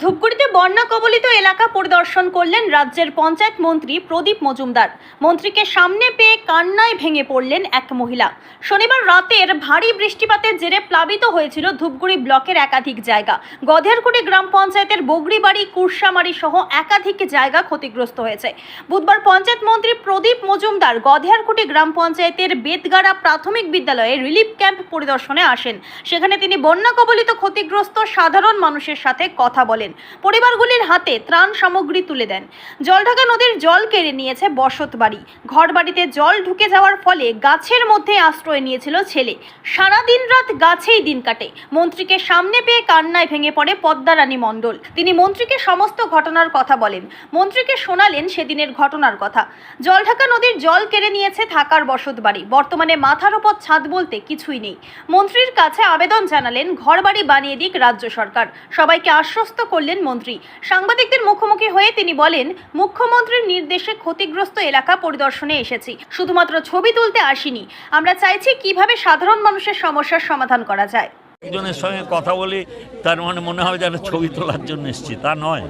ধূপগুড়িতে বন্যা কবলিত এলাকা পরিদর্শন করলেন রাজ্যের পঞ্চায়েত মন্ত্রী প্রদীপ মজুমদার। মন্ত্রীকে সামনে পেয়ে কান্নায় ভেঙে পড়লেন এক মহিলা। শনিবার রাতের ভারী বৃষ্টিপাতের জেরে প্লাবিত হয়েছিল ধূপগুড়ি ব্লকের একাধিক জায়গা। গধেরকুটি গ্রাম পঞ্চায়েতের বগরিবাড়ি, কুরসামারি সহ একাধিক জায়গা ক্ষতিগ্রস্ত হয়েছে। বুধবার পঞ্চায়েত মন্ত্রী প্রদীপ মজুমদার গধেরকুটি গ্রাম পঞ্চায়েতের বেতগাড়া প্রাথমিক বিদ্যালয়ে রিলিফ ক্যাম্প পরিদর্শনে আসেন। সেখানে তিনি বন্যা কবলিত ক্ষতিগ্রস্ত সাধারণ মানুষের সাথে কথা বলেন। পরিবারগুলির হাতে ত্রাণ সামগ্রী তুলে দেন। জলঢাকা নদীর জল কেড়ে নিয়েছে বসত বাড়ি। ঘর বাড়িতে জল ঢুকে যাওয়ার ফলে গাছের মধ্যে আশ্রয় নিয়েছিল ছেলে। সারা দিন রাত গাছেই দিন কাটে। মন্ত্রীকে সামনে পেয়ে কান্নায় ভেঙে পড়ে পদ্মারানী মণ্ডল। তিনি মন্ত্রীকে সমস্ত ঘটনার কথা বলেন। মন্ত্রীকে শোনালেন সেদিনের ঘটনার কথা। জলঢাকা নদীর জল কেড়ে নিয়েছে থাকার বসত বাড়ি। বর্তমানে মাথার ওপর ছাদ বলতে কিছুই নেই। মন্ত্রীর কাছে আবেদন জানালেন, ঘরবাড়ি বানিয়ে দিক রাজ্য সরকার। সবাইকে আশ্বস্ত করলেন মন্ত্রী। সাংবাদিকদের মুখোমুখি হয়ে তিনি বলেন, মুখ্যমন্ত্রীর নির্দেশে ক্ষতিগ্রস্ত এলাকা পরিদর্শনে এসেছি। শুধুমাত্র ছবি তুলতে আসিনি। আমরা চাইছি কীভাবে সাধারণ মানুষের সমস্যার সমাধান করা যায়। একজনের সঙ্গে কথা বলি, তার মানে মনে হবে যেন ছবি তোলার জন্য এসেছি। তা নয়।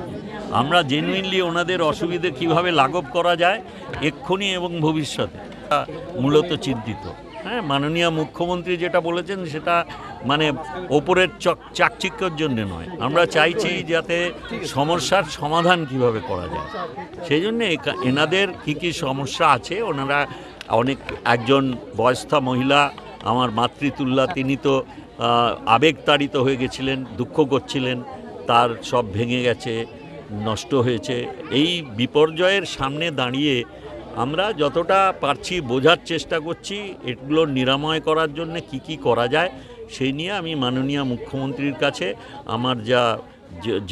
আমরা জেনুইনলি ওনাদের অসুবিধে কীভাবে লাঘব করা যায়, এক্ষুনি এবং ভবিষ্যতে। মূলত চিন্তিত। হ্যাঁ মাননীয় মুখ্যমন্ত্রী যেটা বলেছেন সেটা মানে ওপরের চক চাকচিক্যর জন্য নয়। আমরা চাইছি যাতে সমস্যার সমাধান কীভাবে করা যায়। সেই জন্যে এনাদের কী কী সমস্যা আছে, ওনারা অনেক একজন বয়স্থা মহিলা, আমার মাতৃতুল্লা তিনি তো আবেগতাড়িত হয়ে গেছিলেন, দুঃখ করছিলেন, তার সব ভেঙে গেছে, নষ্ট হয়েছে। এই বিপর্যয়ের সামনে দাঁড়িয়ে আমরা যতটা পারছি বোঝার চেষ্টা করছি, এগুলো নিরাময় করার জন্য কি কি করা যায়, সেই নিয়ে আমি মাননীয় মুখ্যমন্ত্রীর কাছে আমার যা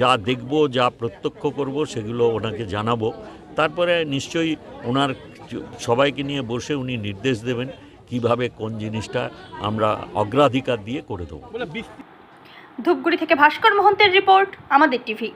যা দেখব, যা প্রত্যক্ষ করব, সেগুলো ওনাকে জানাব। তারপরে নিশ্চয়ই ওনার সবাইকে নিয়ে বসে উনি নির্দেশ দেবেন কীভাবে কোন জিনিসটা আমরা অগ্রাধিকার দিয়ে করে দেবো। ধূপগুড়ি থেকে ভাস্কর মোহন্তের রিপোর্ট, আমাদের টিভি।